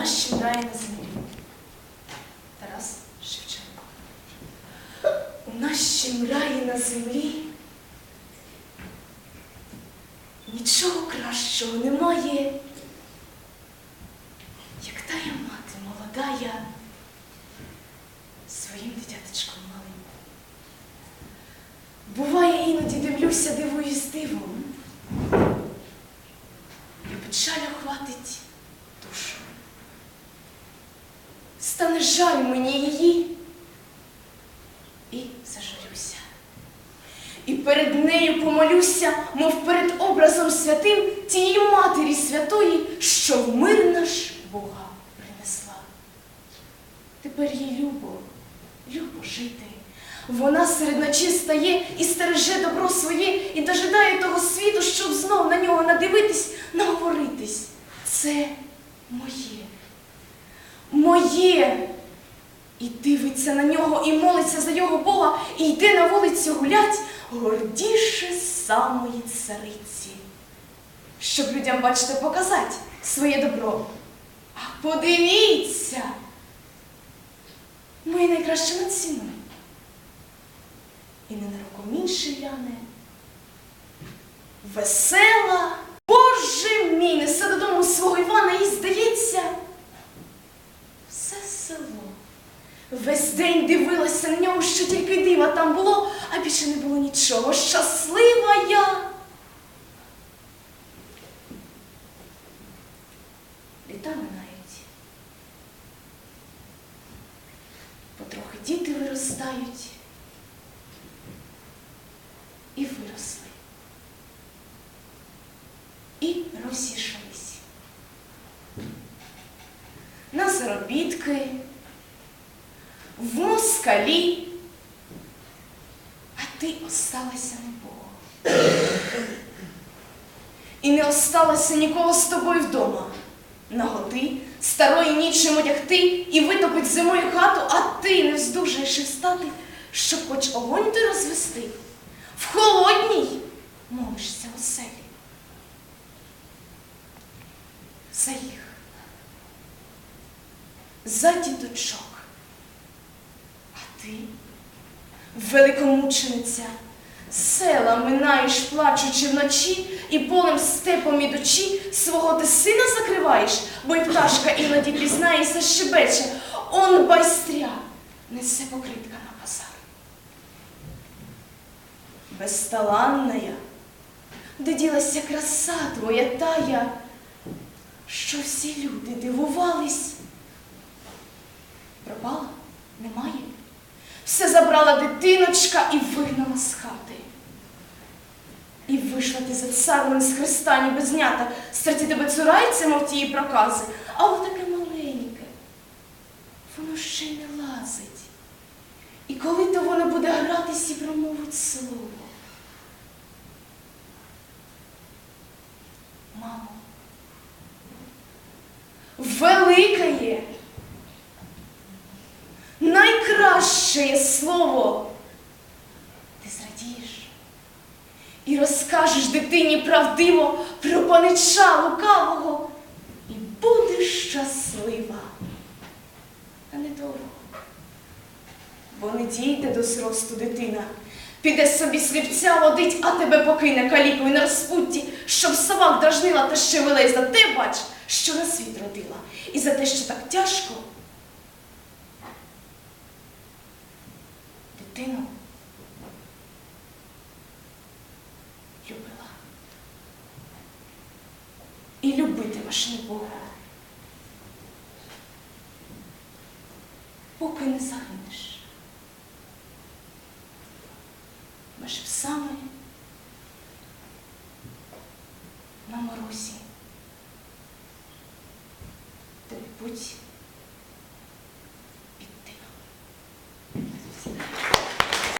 нас щедрає на землі. Тарас Шевченко. У нас щемряє на землі. Нічого кращого немає, як тая мати молодая своїм дитяточком малим. Буває, іноді дивлюся, дивуюсь дивом. І печаль охватить Стане жаль мені її і зажурюся. І перед нею помолюся, мов перед образом святим тієї Матері Святої, що в мир наш Бога принесла. Тепер їй любо, любо жити. Вона серед ночі стає і стереже добро своє, і дожидає того світу, щоб знов на нього надивитись, наговоритись. Це моє. Моє. І дивиться на нього, і молиться за його Бога, і йде на вулицю гулять гордіше самої цариці. Щоб людям, бачите, показати своє добро. А подивіться! Моє найкраще над ціною. І ненароком інший гляне. Весела, тільки там було, а більше не було нічого. Щаслива я. Літа минають. Потрохи діти виростають і виросли. І розійшлись. На заробітки в москалі, ти осталася не Богом. І не осталося нікого з тобою вдома. Наготи, старої нічим одягти і витопить зимою хату, а ти не вздужаєш і встати, щоб хоч огонь ти розвести. В холодній мовишся оселі. За їх, за діточок. А ти, великомучениця, села минаєш, плачучи вночі, і полем степом ідучи, свого ти сина закриваєш, бо й пташка іноді пізнає і защебече, он байстря, несе покритка на базар. Безталанная, де ділася краса твоя тая, що всі люди дивувались. Пропала? Немає. Забрала дитиночка і вигнала з хати. І вийшла ти за царем з Христа, ніби знята, серці тебе цураються, мов тії прокази, а воно таке маленьке. Воно ще й не лазить. І коли то воно буде гратись і промовить слово. Мамо, велике є найкраще є слово. Ти зрадієш і розкажеш дитині правдиво про панича лукавого і будеш щаслива. Та недовго. Бо не дійде до зросту дитина. Піде собі слівця водить, а тебе покине калікою на розпутті, щоб собак дражнила та ще вилей за те, бач, що на світ родила, і за те, що так тяжко не Бога. Поки не загинеш. ми ж саме на морозі. Тобі путь